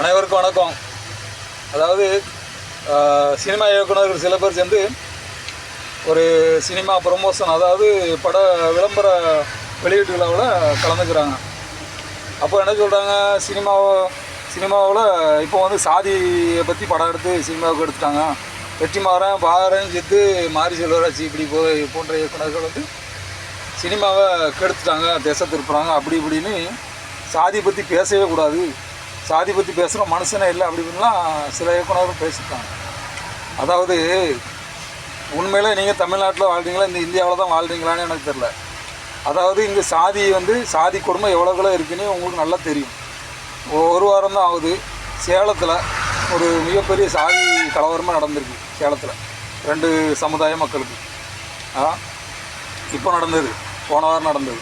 அனைவருக்கும் வணக்கம். அதாவது சினிமா இயக்குனர்கள் சில பேர் சேர்ந்து ஒரு சினிமா ப்ரொமோஷன் அதாவது பட விளம்பர வெளியீட்டு விழாவில் கலந்துக்கிறாங்க. அப்போ என்ன சொல்கிறாங்க சினிமாவை சினிமாவில் இப்போ வந்து சாதியை பற்றி படம் எடுத்து சினிமாவுக்கு எடுத்துட்டாங்க. வெற்றிமாறன் பாரன் சித்து மாரி செல்வராஜ் இப்படி போ போன்ற இயக்குனர்கள் வந்து சினிமாவை கெடுத்துட்டாங்க திசை திருப்புறாங்க அப்படி இப்படின்னு சாதி பற்றி பேசவே கூடாது. சாதி பற்றி பேசுகிற மனுஷனே இல்லை அப்படின்லாம் சில இயக்குனரும் பேசியிருக்காங்க. அதாவது உண்மையிலே நீங்கள் தமிழ்நாட்டில் வாழ்றீங்களா இந்த இந்தியாவில் தான் வாழ்றீங்களான்னு எனக்கு தெரில அதாவது இங்கே சாதி வந்து சாதி கொடுமை எவ்வளோக்குள்ள இருக்குன்னு உங்களுக்கு நல்லா தெரியும். ஒரு வாரம் தான் ஆகுது. சேலத்தில் ஒரு மிகப்பெரிய சாதி கலவரமாக நடந்திருக்கு சேலத்தில். ரெண்டு சமுதாய மக்களுக்கு. ஆ? இப்போ நடந்தது போன வாரம் நடந்தது.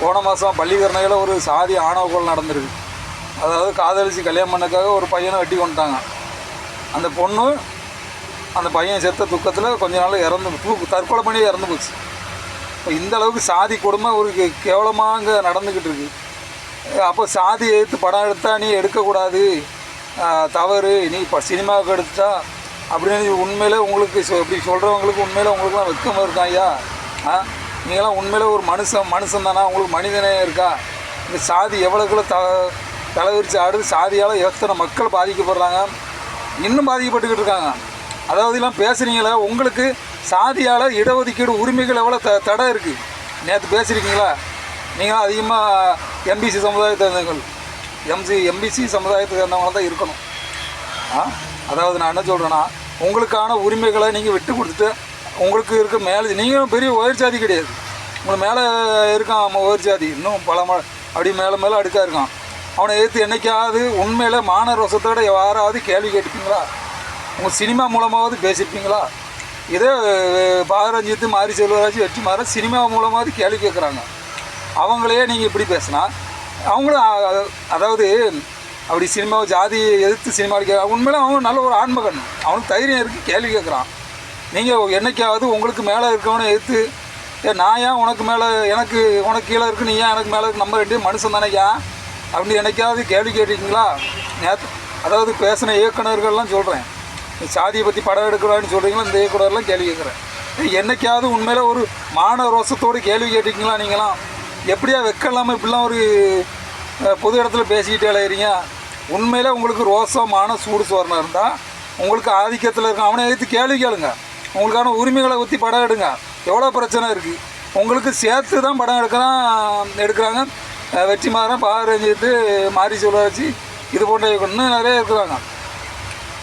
போன மாதம் பள்ளிக்கரணையில் ஒரு சாதி ஆணவ கொலை நடந்திருக்கு. அதாவது காதலிச்சு கல்யாணம் பண்ணக்காக ஒரு பையனை வெட்டி கொண்டுட்டாங்க. அந்த பொண்ணு அந்த பையன் செத்த துக்கத்தில் கொஞ்ச நாள் இறந்து தூக்கு தற்கொலை பண்ணி இறந்து போச்சு. இப்போ இந்த அளவுக்கு சாதி கொடுமை ஒரு கே- அங்கே நடந்துக்கிட்டு இருக்கு. அப்போ சாதி எடுத்து படம் எடுத்தால் நீ எடுக்கக்கூடாது. தவறு. நீ இப்போ சினிமாவுக்கு எடுத்துட்டா அப்படின்னு உண்மையில் உங்களுக்கு இப்படி சொல்கிறவங்களுக்கு உண்மையில் உங்களுக்குலாம் வெக்கம் இருக்கா ஐயா? ஆ நீங்களாம் உண்மையில் ஒரு மனுஷன் மனுஷன் தானா உங்களுக்கு மனிதனே இருக்கா? இந்த சாதி எவ்வளோக்குள்ள த தலைவிரிச்சு ஆடுது சாதியால் எத்தனை மக்கள் பாதிக்கப்படுறாங்க. இன்னும் பாதிக்கப்பட்டுக்கிட்டு இருக்காங்க அதாவது எல்லாம் பேசுகிறீங்களா உங்களுக்கு சாதியால் இடஒதுக்கீடு உரிமைகள் எவ்வளோ த தடை இருக்குது நேற்று பேசியிருக்கீங்களா நீங்களும் அதிகமாக எம்பிசி சமுதாயத்தை சேர்ந்தவங்கள் எம்சி எம்பிசி சமுதாயத்தை சேர்ந்தவங்கள தான் இருக்கணும். ஆ? அதாவது நான் என்ன சொல்கிறேன்னா உங்களுக்கான உரிமைகளை நீங்கள் விட்டு கொடுத்துட்டு உங்களுக்கு இருக்க மேலே நீங்களும் பெரிய உயர் கிடையாது. உங்களுக்கு மேலே இருக்கான் உயர்ச்சாதி உயர் ஜாதி. இன்னும் பல மழை அப்படி மேலே மேலே அடுக்காக இருக்கான். அவனை எதிர்த்து என்னைக்காவது உண்மையில் மாணவர் வசத்தோட யாராவது கேள்வி கேட்டுப்பீங்களா? உங்கள் சினிமா மூலமாவது பேசியிருப்பீங்களா இதே அஹ், பாரஞ்சித்து மாரி செல்வராஜ் வெற்றி மாற சினிமா மூலமாவது கேள்வி கேட்குறாங்க. அவங்களையே நீங்கள் இப்படி பேசினா அவங்களும் அதாவது அப்படி சினிமாவை ஜாதியை எதிர்த்து சினிமா அடிக்க உண்மையில அவன் நல்ல ஒரு ஆன்மகன் அவனுக்கு தைரியம் இருக்குது கேள்வி கேட்குறான். நீங்கள் என்னைக்காவது உங்களுக்கு மேலே இருக்கவனை எதிர்த்து ஏ நான் ஏன் உனக்கு மேலே எனக்கு உனக்கு கீழே இருக்கு நீ ஏன் எனக்கு மேலே இருக்கு நம்ம ரெண்டு மனுஷன் தானே ஏன் அப்படின்னு என்னைக்காவது கேள்வி கேட்டிருக்கீங்களா? நேற்று அதாவது பேசின இயக்குனர்கள்லாம் சொல்கிறேன் சாதியை பற்றி படம் எடுக்கிறான்னு சொல்கிறீங்களா இந்த இயக்குநர்லாம் கேள்வி கேட்குறேன். என்னைக்காவது உண்மையில் ஒரு மான ரோசத்தோடு கேள்வி கேட்டிருக்கீங்களா நீங்களாம்? எப்படியா வெக்கம் இல்லாமல் இப்படிலாம் ஒரு பொது இடத்துல பேசிக்கிட்டே அலையிறீங்க? உண்மையில் உங்களுக்கு ரோசம் மான சூடு சோரணம் இருந்தால் உங்களுக்கு ஆதிக்கத்தில் இருக்க அவனை எடுத்து கேள்வி கேளுங்க. உங்களுக்கான உரிமைகளை ஊற்றி படம் எடுங்க. எவ்வளோ பிரச்சனை இருக்குது உங்களுக்கு சேர்த்து தான் படம் எடுக்கிறான் எடுக்கிறாங்க. வெற்றிமாறன் பாரஞ்சித்து மாரி செல்வராஜ் இது போன்ற இன்னும் நிறைய இருக்கிறாங்க.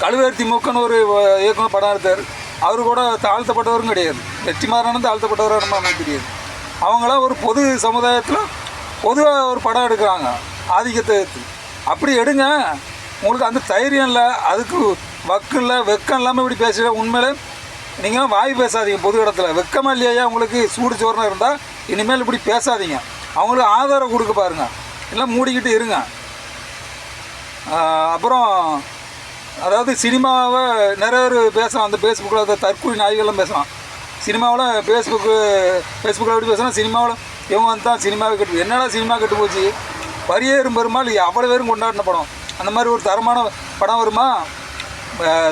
கழுவேர்த்தி திமுகன்னு ஒரு இயக்குனர் படம் எடுத்தார். அவர் கூட தாழ்த்தப்பட்டவரும் கிடையாது. வெற்றிமாறனும் தாழ்த்தப்பட்டவரும் நம்ம தெரியாது. அவங்களாம் ஒரு பொது சமுதாயத்தில் பொதுவாக ஒரு படம் எடுக்கிறாங்க ஆதிக்கத்தை எடுத்து அப்படி எடுங்க. உங்களுக்கு அந்த தைரியம் இல்லை அதுக்கு வக்கு இல்லை வெக்கம் இல்லாமல் இப்படி பேசுகிற உண்மையிலே நீங்கள் வாய் பேசாதீங்க பொது இடத்துல. வெக்கமா இல்லையா? உங்களுக்கு சூடு சோறுனா இருந்தால் இனிமேல் இப்படி பேசாதீங்க. அவங்களுக்கு ஆதாரம் கொடுக்க பாருங்க. இல்லை மூடிக்கிட்டு இருங்க. அப்புறம் அதாவது சினிமாவை நிறைய பேர் பேசலாம் அந்த ஃபேஸ்புக்கில் அந்த தற்கொலை நாய்கள்லாம் பேசலாம் சினிமாவில் ஃபேஸ்புக்கு ஃபேஸ்புக்கில் எப்படி பேசுனா சினிமாவில் இவங்க வந்து தான் சினிமாவை கெட்டு என்னடா சினிமா கெட்டு போச்சு? பரியேறும் பெருமாள் அவ்வளோ பேரும் கொண்டாடின படம். அந்த மாதிரி ஒரு தரமான படம் வருமா?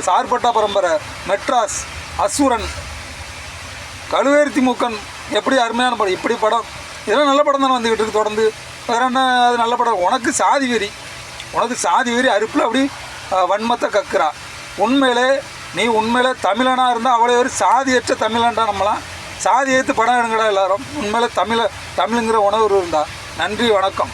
சார்பட்டா பரம்பரை மெட்ராஸ் அசுரன் கழுவேர்த்தி மூக்கன் எப்படி அருமையான படம் இப்படி படம். இதெல்லாம் நல்ல படம் தானே வந்துக்கிட்டு இருக்கு தொடர்ந்து. வேற என்ன அது நல்ல படம். உனக்கு சாதி வெறி. உனக்கு சாதி வெறி அறுப்பில் அப்படி வன்மத்தை கக்குறா. உண்மையிலே நீ உண்மையிலே தமிழனாக இருந்தால் அவ்வளோ ஒரு சாதியற்ற தமிழன்டா நம்மளாம். சாதி ஏற்று படம் எடுங்கடா எல்லாரும். உண்மையிலே தமிழ தமிழுங்கிற உணர்வு இருந்தா. நன்றி வணக்கம்.